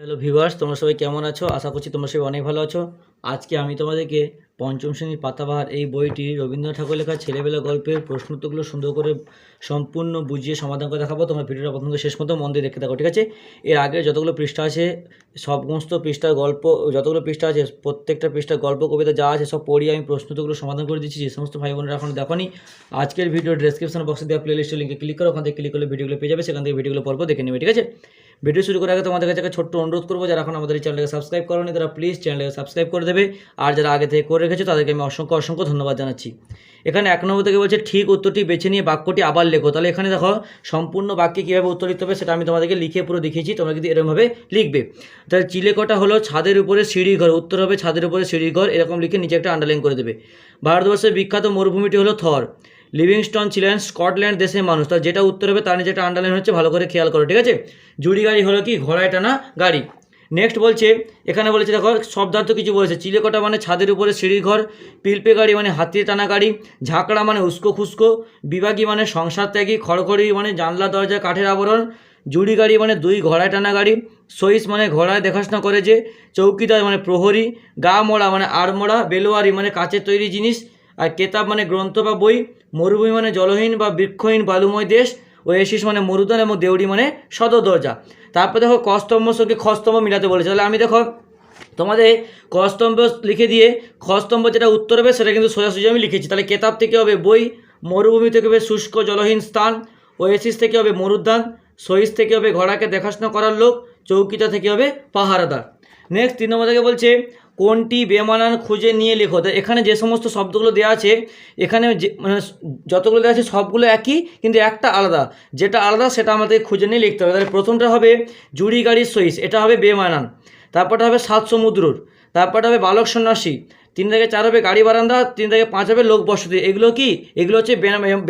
Hello viewers তোমরা সবাই কেমন আছো? আশা করছি তোমরা সবাই অনেক ভালো আছো। আজকে আমি তোমাদেরকে পঞ্চম শ্রেণির পাতাবাহার এই বইটি রবীন্দ্রনাথ ঠাকুর লেখা ছেলেবেলা গল্পের প্রশ্নোত্তরগুলো সুন্দর করে সম্পূর্ণ বুঝিয়ে সমাধান করে দেখাবো। তোমার ভিডিওটা প্রথম শেষ মতো মন দিয়ে দেখতে থাকো, ঠিক আছে? এর আগে যতগুলো পৃষ্ঠা আছে, সমস্ত পৃষ্ঠার গল্প, যতগুলো পৃষ্ঠা আছে, প্রত্যেকটা পৃষ্ঠার গল্প, কবিতা যা আছে, সব পড়িয়ে আমি প্রশ্নোত্তরগুলো সমাধান করে দিচ্ছি। যে সমস্ত ভাই বোনেরা এখন দেখনি, আজকের ভিডিও ডেসক্রিপশন বক্সে দেওয়া প্লেলিস্টের লিঙ্কে ক্লিক করো। ওখান থেকে ক্লিক করলে ভিডিওগুলো পেয়ে যাবে, সেখান থেকে ভিডিওগুলো পর্ব দেখে নেবে, ঠিক আছে? ভিডিও শুরু করার আগে তোমাদের কাছে একটা ছোট্ট অনুরোধ করব, যারা এখন আমাদের এই চ্যানেলকে সাবস্ক্রাইব করোনি তারা প্লিজ চ্যানেলকে সাবস্ক্রাইব করে দেবে। আর যারা আগে থেকে করে রেখেছো তাদেরকে আমি অসংখ্য অসংখ্য ধন্যবাদ জানাচ্ছি। এখানে এক নম্বর থেকে বলছে, ঠিক উত্তরটি বেছে নিয়ে বাক্যটি আবার লেখো। তাহলে এখানে দেখো, সম্পূর্ণ বাক্যে কীভাবে উত্তর লিখতে হবে সেটা আমি তোমাদেরকে লিখে পুরো দেখিয়েছি, তোমরা কিন্তু এরকমভাবে লিখবে। তাহলে চিলেকটা হলো ছাদের উপরে সিঁড়ি ঘর, উত্তর হবে ছাদের উপরে সিঁড়ি ঘর, এরকম লিখে নিচে একটা আন্ডারলাইন করে দেবে। ভারতবর্ষের বিখ্যাত মরুভূমিটি হলো থর। লিভিংস্টন ছিলেন স্কটল্যান্ড দেশের মানুষ। তার যেটা উত্তর হবে, তার একটা আন্ডারলাইন হচ্ছে, ভালো করে খেয়াল করো, ঠিক আছে? জুড়ি গাড়ি হলো কি? ঘোড়ায় টানা গাড়ি। নেক্সট বলছে, এখানে বলেছে, দেখো, শব্দার্থ কিছু বলেছে। চিলেকটা মানে ছাদের উপরে সিঁড়ির ঘর, পিলপে গাড়ি মানে হাতিয়ে টানা গাড়ি, ঝাঁকড়া মানে উস্কো খুস্কো, বিভাগী মানে সংসার ত্যাগী, খড়খড়ি মানে জানলা, দরজা, কাঠের আবরণ, জুড়ি গাড়ি মানে দুই ঘোড়ায় টানা গাড়ি সইস মানে ঘোড়ায় দেখাশোনা করে যে, চৌকিদার মানে প্রহরী, গা মোড়া মানে আড়মোড়া বেলোয়ারি মানে কাচের তৈরি জিনিস আর কেতাব মানে গ্রন্থ বা বই, মরুভূমি মানে জলহীন বা বৃক্ষহীন বালুময় দেশ ওয়েসিস মানে মরুদান এবং দেউড়ি মানে সদর দরজা। তারপর দেখো কস্তম্ভ সঙ্গে খস্তম্ভ মিলাতে বলেছে। তাহলে আমি দেখো তোমাদের কস্তম্ভ লিখে দিয়ে, খস্তম্ভ যেটা উত্তর হবে সেটা কিন্তু সোজাসুজি আমি লিখেছি। তাহলে কেতাব থেকে হবে বই, মরুভূমি থেকে হবে শুষ্ক জলহীন স্থান, ওয়েসিস থেকে হবে মরুদ্যান, সহিস থেকে হবে ঘোড়াকে দেখাশোনা করার লোক, চৌকিটা থেকে হবে পাহারাদার। নেক্সট তিন নম্বর থেকে বলছে কোনটি বেমানান খুঁজে নিয়ে লেখো? তো এখানে যে সমস্ত শব্দগুলো দেওয়া আছে, এখানে যে মানে যতগুলো দেওয়া আছে সবগুলো একই, কিন্তু একটা আলাদা। যেটা আলাদা, সেটা আমাদের খুঁজে নিয়ে লিখতে হবে। তাহলে প্রথমটা হবে জুড়ি গাড়ির সইস এটা হবে বেমানান। তারপরটা হবে সাত সমুদ্রর। তারপরটা হবে বালক সন্ন্যাসী। তিন থেকে চার হবে গাড়ি বারান্দা, তিন থেকে পাঁচ হবে লোক বসতি। এগুলো কি? এগুলো হচ্ছে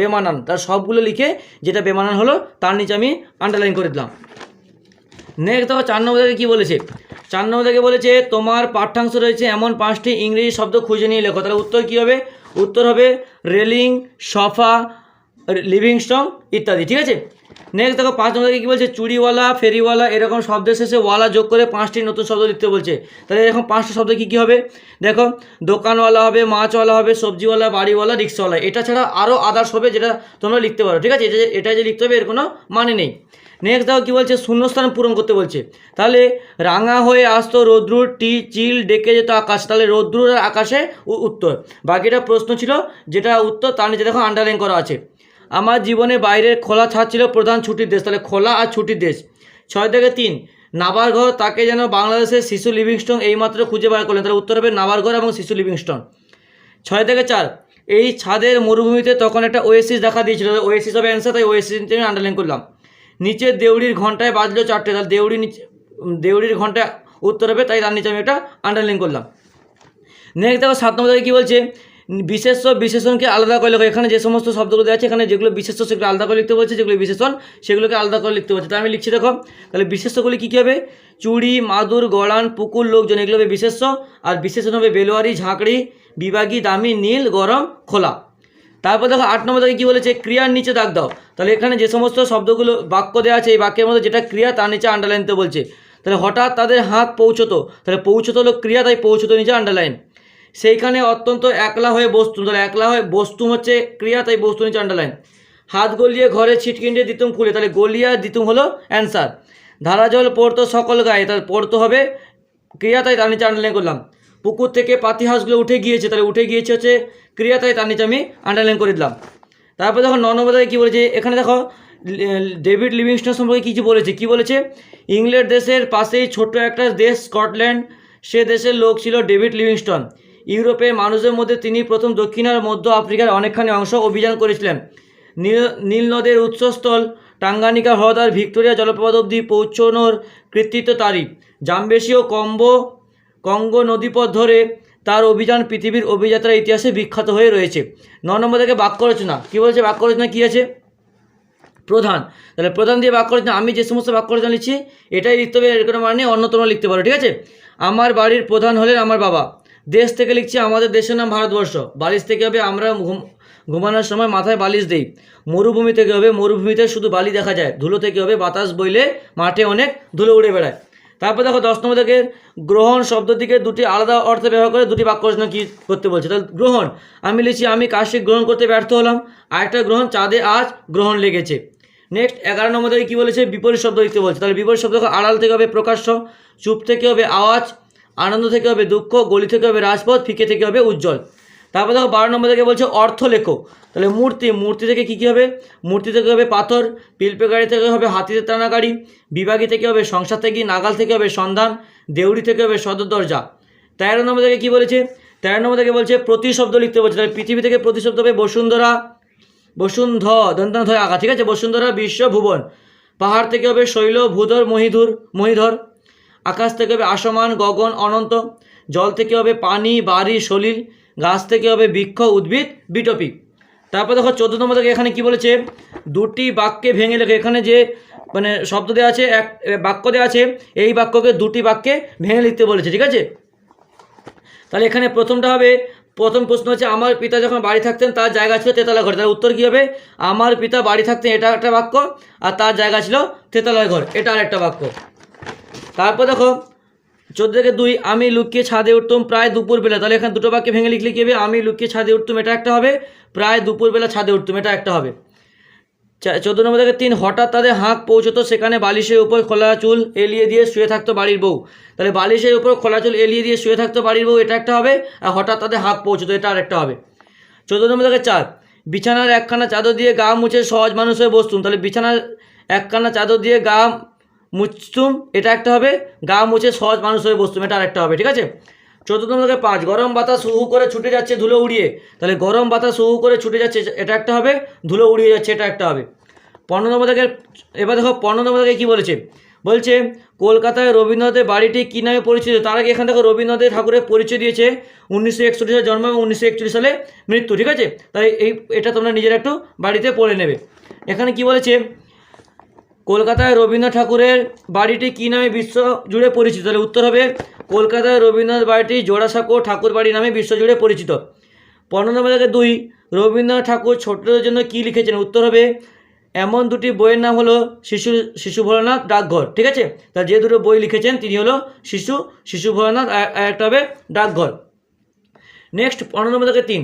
বেমানান। তার সবগুলো লিখে যেটা বেমানান হলো, তার নিচে আমি আন্ডারলাইন করে দিলাম। নেক্সট দেখো চার নম্বর থেকে কী বলেছে? চার নম্বর থেকে বলেছে, তোমার পাঠ্যাংশ রয়েছে এমন পাঁচটি ইংরেজি শব্দ খুঁজে নিয়ে লেখো। তাহলে উত্তর কী হবে? উত্তর হবে, রেলিং, সফা স্ট্রং ইত্যাদি। ঠিক আছে? নেক্সট দেখো, পাঁচ নম্বর কী বলছে? চুড়িওয়ালা, ফেরিওয়ালা, এরকম শব্দের শেষে ওয়ালা যোগ করে পাঁচটি নতুন শব্দ লিখতে বলছে। তাহলে এরকম পাঁচটা শব্দ কী কী হবে? দেখো, দোকানওয়ালা হবে, মাছওয়ালা হবে, সবজিওয়ালা, বাড়িওয়ালা, রিক্সাওয়ালা, এটা ছাড়া আরও আদার্স হবে যেটা তোমরা লিখতে পারো, ঠিক আছে? এটা এটা যে লিখতে হবে, এর কোনো মানে নেই। নেক্সট দেখো কী বলছে? শূন্যস্থান পূরণ করতে বলছে। তাহলে রাঙা হয়ে আসতো রৌদ্রুর, টি, চিল, ডেকে যেত আকাশ। তাহলে রৌদ্রুর আকাশে উত্তর। বাকিটা প্রশ্ন ছিল, যেটা উত্তর, তার নিচে দেখো আন্ডারলাইন করা আছে। আমার জীবনে বাইরের খোলা ছাদ ছিল প্রধান ছুটির দেশ, তাহলে খোলা আর ছুটির দেশ। ছয় থেকে তিন, নাবার ঘর তাকে যেন বাংলাদেশের শিশু লিভিংস্টন এইমাত্র খুঁজে বার করলেন, তাহলে উত্তর হবে নাবার ঘর এবং শিশু লিভিংস্টন। ছয় থেকে চার, এই ছাদের মরুভূমিতে তখন একটা ওয়েসিস দেখা দিয়েছিল ওয়েসিস হবে অ্যান্সার তাই ওয়েসিস আমি আন্ডারলাইন করলাম। নিচে দেউড়ির ঘন্টায় বাজলো চারটে, তাহলে দেউড়ি নিচে দেউড়ির ঘন্টায় উত্তর হবে, তাই তার নিচে আমি একটা আন্ডারলাইন করলাম। নেক্সট দেখো সাত নম্বর কী বলছে? বিশেষ্য, বিশেষণকে আলাদা করে লেখো। এখানে যে সমস্ত শব্দগুলো দেওয়া আছে, এখানে যেগুলো বিশেষ্য, সেগুলো আলাদা করে লিখতে বলছে, যেগুলো বিশেষণ, সেগুলোকে আলাদা করে লিখতে বলছে। তাই আমি লিখছি, দেখো। তাহলে বিশেষ্যগুলি কী কী হবে? চুড়ি, মাদুর গড়ান পুকুর, লোকজন, এগুলো হবে বিশেষ্য। আর বিশেষণ হবে বেলোয়ারি, ঝাঁকড়ি, বিভাগী, দামি, নীল, গরম, খোলা। তারপর দেখো, আট নম্বর থেকে কী বলেছে? ক্রিয়ার নিচে দাগ দাও। তাহলে এখানে যে সমস্ত শব্দগুলো, বাক্য দেওয়া আছে, এই বাক্যের মধ্যে যেটা ক্রিয়া, তার নিচে আন্ডারলাইনতে বলছে। তাহলে হঠাৎ তাদের হাত পৌঁছতো। তাহলে পৌঁছতো হলো ক্রিয়া, তাই পৌঁছতো নিচে আন্ডারলাইন সেইখানে অত্যন্ত একলা হয়ে বসতুম তাহলে একলা হয়ে বসতুম হচ্ছে ক্রিয়া, তাই বস্তু নিচে আন্ডারলাইন হাত গলিয়ে ঘরে ছিটকিন্ডে দিতুম খুলে, তাহলে গলিয়া দিতুম হলো অ্যান্সার ধারা জল পড়তো সকল গায়ে, তাহলে পড়তো হবে ক্রিয়া, তাই তার নিচে আন্ডারলাইন করলাম। পুকুর থেকে পাতি হাঁসগুলো উঠে গিয়েছে, তাহলে উঠে গিয়েছে হচ্ছে ক্রিয়া, তাই তার নিচে আমি আন্ডারলাইন করে দিলাম। তারপর দেখো ন নম্বর থেকে কী বলেছে? এখানে দেখো, ডেভিড লিভিংস্টন সম্পর্কে কিছু বলেছে? কি বলেছে? ইংল্যান্ড দেশের পাশেই ছোট্ট একটা দেশ, স্কটল্যান্ড, সে দেশের লোক ছিল ডেভিড লিভিংস্টন। ইউরোপের মানুষের মধ্যে তিনি প্রথম দক্ষিণ আর মধ্য আফ্রিকার অনেকখানি অংশ অভিযান করেছিলেন। নীল নদের উৎসস্থল টাঙ্গানিকা হ্রদ আর ভিক্টোরিয়া জলপ্রপাত অবধি পৌঁছানোর কৃতিত্ব তারই। জামবেশি ও কম্বো, কঙ্গো নদীপথ ধরে তার অভিযান পৃথিবীর অভিযাত্রার ইতিহাসে বিখ্যাত হয়ে রয়েছে। ন নম্বর থেকে বাক্য রচনা কী বলছে বাক্য রচনা কী আছে? প্রধান। তাহলে প্রধান দিয়ে বাক্য রচনা আমি যে সমস্ত বাক্য রচনা লিখছি, এটাই লিখতে হবে, এর কোনো মানে অন্যতম লিখতে পারো, ঠিক আছে? আমার বাড়ির প্রধান হলেন আমার বাবা। দেশ থেকে লিখছি আমাদের দেশের নাম ভারতবর্ষ। বালিশ থেকে হবে আমরা ঘুমানোর সময় মাথায় বালিশ দিই। মরুভূমি থেকে হবে মরুভূমিতে শুধু বালি দেখা যায়। ধুলো থেকে হবে বাতাস বইলে মাঠে অনেক ধুলো উড়ে বেড়ায়। তারপর দেখো দশ নম্বর থেকে গ্রহণ শব্দ শব্দটিকে দুটি আলাদা অর্থে ব্যবহার করে দুটি বাক্য রচনা কী করতে বলছে। তাহলে গ্রহণ, আমি লিখছি, আমি কাশি গ্রহণ করতে ব্যর্থ হলাম। আরেকটা গ্রহণ, চাঁদে আজ গ্রহণ লেগেছে। নেক্সট এগারো নম্বর থেকে কী বলেছে? বিপরীত শব্দ লিখতে বলছে। তাহলে বিপরীত শব্দ আড়াল থেকে হবে প্রকাশ্য, চুপ থেকে হবে আওয়াজ আনন্দ থেকে হবে দুঃখ, গলি থেকে হবে রাজপথ, ফিকে থেকে হবে উজ্জ্বল। তারপর দেখো বারো নম্বর থেকে বলছে অর্থ লেখো তাহলে মূর্তি মূর্তি থেকে কী কী হবে? মূর্তি থেকে হবে পাথর, পিলপে গাড়ি থেকে হবে হাতিতে টানা গাড়ি, বিভাগী থেকে হবে সংসার থেকে নাগাল থেকে হবে সন্ধান, দেউড়ি থেকে হবে সদর দরজা। তেরো নম্বর থেকে কী বলেছে? তেরো নম্বর থেকে বলছে প্রতি শব্দ লিখতে বলছে। তাহলে পৃথিবী থেকে প্রতি শব্দ হবে বসুন্ধরা, বসুন্ধ দন্তান ধয় ঠিক আছে? বসুন্ধরা বিশ্ব ভুবন। পাহাড় থেকে হবে শৈল, ভূধর, মহিধুর, মহিধর। আকাশ থেকে হবে আসমান, গগন, অনন্ত। জল থেকে হবে পানি, বাড়ি, সলিল। গাছ থেকে হবে বৃক্ষ, উদ্ভিদ বিটপি তারপর দেখো চোদ্দ নম্বর থেকে এখানে কি বলেছে? দুটি বাক্যে ভেঙে লেখে। এখানে যে মানে শব্দ দেওয়া আছে, এক বাক্য দেওয়া আছে, এই বাক্যকে দুটি বাক্যে ভেঙে লিখতে বলেছে, ঠিক আছে? তাহলে এখানে প্রথমটা হবে, প্রথম প্রশ্ন হচ্ছে, আমার পিতা যখন বাড়ি থাকতেন, তার জায়গা ছিল তেতলা ঘর। তার উত্তর কী হবে? আমার পিতা বাড়ি থাকতেন, এটা একটা বাক্য, আর তার জায়গা ছিল তেতলায় ঘর। এটা আর একটা বাক্য। তারপর দেখো চোদ্দ থেকে দুই, আমি লুকিয়ে ছাদে উঠতাম প্রায় দুপুরবেলা। তাহলে এখানে দুটো বাক্যে ভেঙে লিখলে কী হবে? আমি লুকিয়ে ছাদে উঠতাম, এটা একটা হবে। প্রায় দুপুরবেলা ছাদে উঠতাম, এটা একটা হবে। চোদ্দ নম্বর থেকে তিন, হঠাৎ তাদের হাঁক পৌঁছতো, সেখানে বালিশের উপর খোলা চুল এলিয়ে দিয়ে শুয়ে থাকতো বাড়ির বউ। তাহলে বালিশের উপর খোলা চুল এলিয়ে দিয়ে শুয়ে থাকতো বাড়ির বউ, এটা একটা হবে। আর হঠাৎ তাদের হাঁক পৌঁছতো, এটা আরেকটা হবে। চোদ্দ নম্বর থেকে চার, বিছানার একখানা চাদর দিয়ে গা মুছে সহজ মানুষ হয়ে বসতুম। তাহলে বিছানার একখানা চাদর দিয়ে গা মুছতুম এটা একটা হবে। গা মুছে সহজ মানুষ হয়ে বসতুম, এটা আরেকটা হবে, ঠিক আছে? নম্বর থেকে পাঁচ, গরম বাতাস হু করে ছুটে যাচ্ছে ধুলো উড়িয়ে। তাহলে গরম বাতাস হু করে ছুটে যাচ্ছে, এটা একটা হবে, ধুলো উড়িয়ে যাচ্ছে, এটা একটা হবে। পনেরো নম্বর থেকে, এবার দেখো, পনেরো নম্বর থেকে কী বলেছে? বলছে, কলকাতায় রবীন্দ্রনাথের বাড়িটি কী নামে পরিচিত? তার আগে এখান থেকে রবীন্দ্রনাথ ঠাকুরের পরিচয় দিয়েছে। উনিশশো একচল্লিশ সালে জন্ম এবং উনিশশো একচল্লিশ সালে মৃত্যু, ঠিক আছে? তাই এই, এটা তোমরা নিজেরা একটু বাড়িতে পড়ে নেবে। এখানে কি বলেছে? কলকাতায় রবীন্দ্রনাথ ঠাকুরের বাড়িটি কী নামে বিশ্ব জুড়ে পরিচিত? তাহলে উত্তর হবে কলকাতায় রবীন্দ্রনাথ বাড়িটি জোড়াসাঁকো ঠাকুর বাড়ি নামে বিশ্ব জুড়ে পরিচিত। পনেরো নম্বর থেকে দুই, রবীন্দ্রনাথ ঠাকুর ছোটদের জন্য কী লিখেছেন? উত্তর হবে এমন দুটি বইয়ের নাম হলো শিশু শিশু ভোলানাথ ডাকঘর, ঠিক আছে? তা যে দুটো বই লিখেছেন তিনি হলো শিশু শিশু ভোলানাথ আর একটা হবে ডাকঘর। নেক্সট পনেরো নম্বর থেকে তিন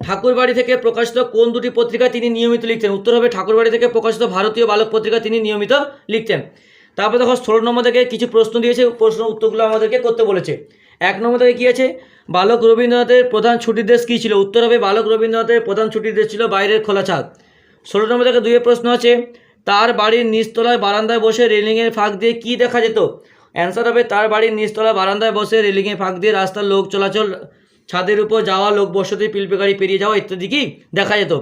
ঠাকুরবাড়ি থেকে প্রকাশিত কোন দুটি পত্রিকা তিনি নিয়মিত লিখতেন উত্তর হবে ঠাকুরবাড়ি থেকে প্রকাশিত ভারতীয় বালক পত্রিকা তিনি নিয়মিত লিখতেন তারপর দেখো, ষোলো নম্বর থেকে কিছু প্রশ্ন দিয়েছে, প্রশ্ন উত্তরগুলো আমাদেরকে করতে বলেছে। এক নম্বর থেকে কী আছে? বালক রবীন্দ্রনাথের প্রধান ছুটির দেশ কী ছিল? উত্তর হবে বালক রবীন্দ্রনাথের প্রধান ছুটির দেশ ছিল বাইরের খোলা ছাদ। ষোলো নম্বর থেকে দুইয়ের প্রশ্ন আছে, তার বাড়ির নিচতলায় বারান্দায় বসে রেলিংয়ের ফাঁক দিয়ে কী দেখা যেত? অ্যান্সার হবে, তার বাড়ির নিচতলায় বারান্দায় বসে রেলিংয়ের ফাঁক দিয়ে রাস্তার লোক চলাচল ছাদের উপর যাওয়া, লোক বসতি, পিলপে গাড়ি পেরিয়ে যাওয়া ইত্যাদি কি দেখা যেত?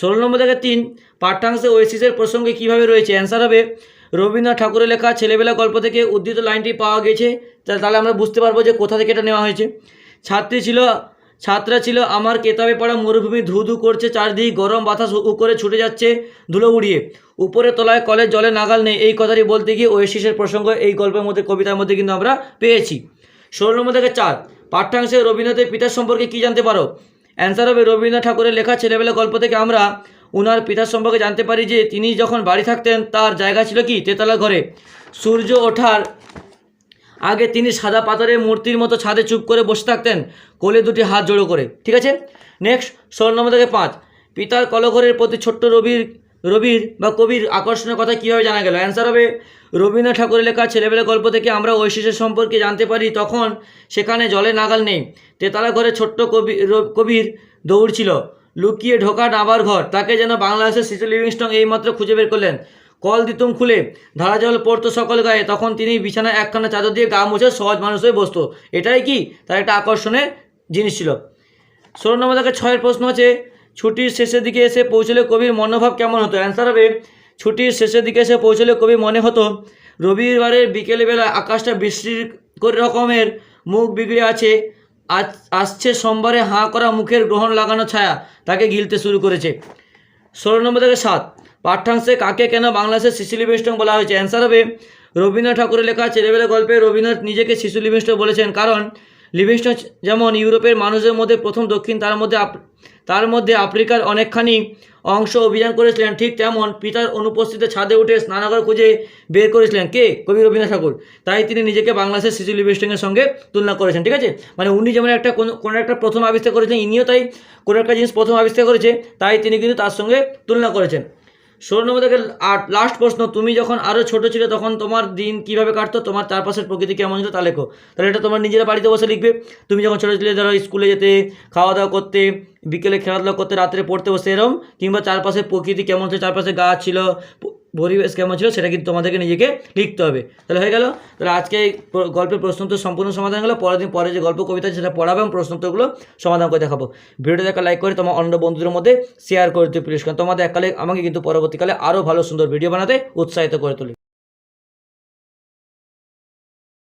ষোলো নম্বর থেকে তিন, পাঠ্যাংশে ওয়েসিসের প্রসঙ্গে কীভাবে রয়েছে? অ্যান্সার হবে, রবীন্দ্রনাথ ঠাকুরের লেখা ছেলেবেলা গল্প থেকে উদ্ধৃত লাইনটি পাওয়া গেছে। তাহলে আমরা বুঝতে পারব যে কোথা থেকে এটা নেওয়া হয়েছে। ছাত্রী ছিল, ছাত্রা ছিল আমার কেতাবে পড়া মরুভূমি, ধু ধু করছে চারদিক, গরম বাতাস উ করে ছুটে যাচ্ছে ধুলো উড়িয়ে। উপরে তলায় কলের জলে নাগাল নেই, এই কথাটি বলতে গিয়ে ওয়েসিসের প্রসঙ্গ এই গল্পের মধ্যে, কবিতার মধ্যে কিন্তু আমরা পেয়েছি। ষোলো নম্বর থেকে চার পাঠ্যাংশে রবীন্দ্রনাথের পিতার সম্পর্কে কী জানতে পারো? অ্যান্সার হবে রবীন্দ্রনাথ ঠাকুরের লেখা ছেলেবেলা গল্প থেকে আমরা উনার পিতার সম্পর্কে জানতে পারি যে তিনি যখন বাড়ি থাকতেন, তার জায়গা ছিল কি? তেতলা ঘরে। সূর্য ওঠার আগে তিনি সাদা পাথরের মূর্তির মতো ছাদে চুপ করে বসে থাকতেন, কোলে দুটি হাত জড়ো করে। ঠিক আছে? নেক্সট ষোলো নম্বর থেকে পাঁচ। পিতার কলঘরের প্রতি ছোট্ট রবির রবির বা কবির আকর্ষণের কথা কীভাবে জানা গেল? অ্যান্সার হবে রবীন্দ্রনাথ ঠাকুরের লেখা ছেলেবেলা গল্প থেকে আমরা ঐশিষ্যের সম্পর্কে জানতে পারি, তখন সেখানে জলে নাগাল নেই। তেতলা ঘরে ছোট্ট কবি কবির দৌড় ছিল। লুকিয়ে ঢোকা নাবার ঘর, তাকে যেন বাংলাদেশের শিশু লিভিংস্টন এইমাত্র খুঁজে বের করলেন। কল দিতুম খুলে, ধারা জল পড়তো সকল গায়ে, তখন তিনি বিছানায় একখানা চাদর দিয়ে গা মুছে সহজ মানুষ হয়ে বসতো। এটাই কি? তার একটা আকর্ষণের জিনিস ছিল। ষোলো নম্বর থেকে ছয়ের প্রশ্ন আছে, ছুটির শেষের দিকে এসে পৌঁছলে কবির মনোভাব কেমন হতো? অ্যান্সার হবে ছুটির শেষের দিকে এসে পৌঁছলে কবি মনে হতো রবিবারের বিকেলবেলা আকাশটা বৃষ্টির করে রকমের মুখ বিগড়ে আছে, আজ, আসছে সোমবারে হাঁ করা মুখের গ্রহণ লাগানো ছায়া তাকে গিলতে শুরু করেছে। ষোলো নম্বর থেকে সাত, পাঠ্যাংশে কাকে কেন বাংলাদেশের শিশু লিভিংস্টন বলা হয়েছে? অ্যান্সার হবে, রবীন্দ্রনাথ ঠাকুরের লেখা ছেলেবেলা গল্পে রবীন্দ্রনাথ নিজেকে শিশু লিভিংস্টন বলেছেন কারণ লিভিংস্টন যেমন ইউরোপের মানুষের মধ্যে প্রথম দক্ষিণ, তার মধ্যে তার মধ্যে আফ্রিকার অনেকখানি অংশ অভিযান করেছিলেন ঠিক তেমন পিতার অনুপস্থিতিতে ছাদে উঠে স্নানাগর খুঁজে বের করেছিলেন কে? কবি রবীন্দ্রনাথ ঠাকুর। তাই তিনি নিজেকে বাংলাদেশের শিশু লিভিস্টিংয়ের সঙ্গে তুলনা করেছেন, ঠিক আছে? মানে উনি যেমন একটা কোনো একটা প্রথম আবিষ্কার করেছেন ইনিও তাই, কোনো একটা জিনিস প্রথম আবিষ্কার করেছে, তাই তিনি কিন্তু তার সঙ্গে তুলনা করেছেন। ষোলো নম্বর থেকে আট লাস্ট প্রশ্ন, তুমি যখন আরও ছোট ছিলে তখন তোমার দিন কীভাবে কাটতো? তোমার চারপাশের প্রকৃতি কেমন ছিল তা লেখো। তাহলে এটা তোমার নিজেরা বাড়িতে বসে লিখবে। তুমি যখন ছোটো ছিলে, ধরো স্কুলে যেতে খাওয়া দাওয়া করতে, বিকেলে খেলাধুলা করতে, রাত্রে পড়তে বসে এরকম কিংবা চারপাশের প্রকৃতি কেমন ছিল? চারপাশে গাছ ছিল পরিবেশ কেমন ছিল, সেটা কিন্তু তোমাদেরকে নিজেকে লিখতে হবে। তাহলে হয়ে গেল? তাহলে আজকে এই গল্পের প্রশ্ন তো সম্পূর্ণ সমাধান হলো, পরের দিন পরে যে গল্প, কবিতা সেটা পড়াবো এবং প্রশ্ন উত্তরগুলো সমাধান করে দেখাবো। ভিডিওটা দেখা লাইক করে তোমার অন্য বন্ধুদের মধ্যে শেয়ার করে দিতে প্লিজ কারণ তোমাদের এককালে আমাকে কিন্তু পরবর্তীকালে আরও ভালো সুন্দর ভিডিও বানাতে উৎসাহিত করে তুলি।